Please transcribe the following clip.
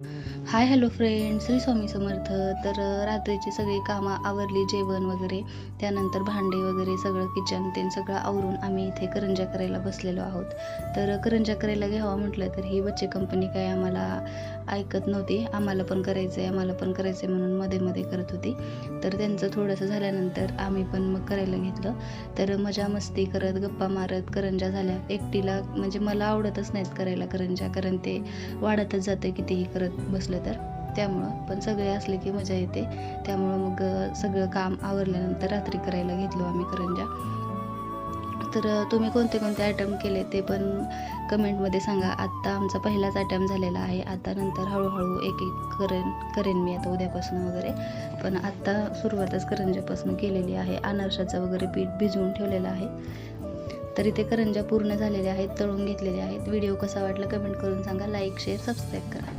Hi hello friend Shri Swami Samarth. तर रात्रीची सगळी कामं आवरली जेवण वगैरे त्यानंतर भांडे वगैरे सगळं किचन ते सगळं आवरून आम्ही इथे करंजा करायला बसलेलो आहोत. तर करंजा करायला घ्यावं म्हटलं तर ही बच्चे कंपनी काय आम्हाला ऐकत नव्हती. आम्हाला पण करायचं आहे आम्हाला पण करायचं आहे म्हणून मध्ये मध्ये करत होती. तर त्यांचं थोडंसं झाल्यानंतर आम्ही पण मग करायला घेतलं. तर मजा मस्ती करत गप्पा मारत करंजा झाल्या. एकटीला म्हणजे मला आवडतच नाहीत करायला करंजा कारण ते वाढतच जातं कितीही करत बसलं तर. त्यामुळं पण सगळे असले की मजा येते. त्यामुळं मग सगळं काम आवरल्यानंतर रात्री करायला घेतलो आम्ही करंजा. तर तुम्ही कोणते कोणते आयटम केले ते पण कमेंटमध्ये सांगा. आत्ता आमचा पहिलाच आयटम झालेला आहे. आता नंतर हळूहळू एक एक करेन करेन मी आता उद्यापासून वगैरे. पण आत्ता सुरुवातच करंजापासून केलेली आहे. अनारशाचं वगैरे पीठ भिजवून ठेवलेलं आहे. तरी ते करंजा पूर्ण झालेले आहेत तळून घेतलेले आहेत. व्हिडिओ कसा वाटला कमेंट करून सांगा. लाईक शेअर सबस्क्राईब करा.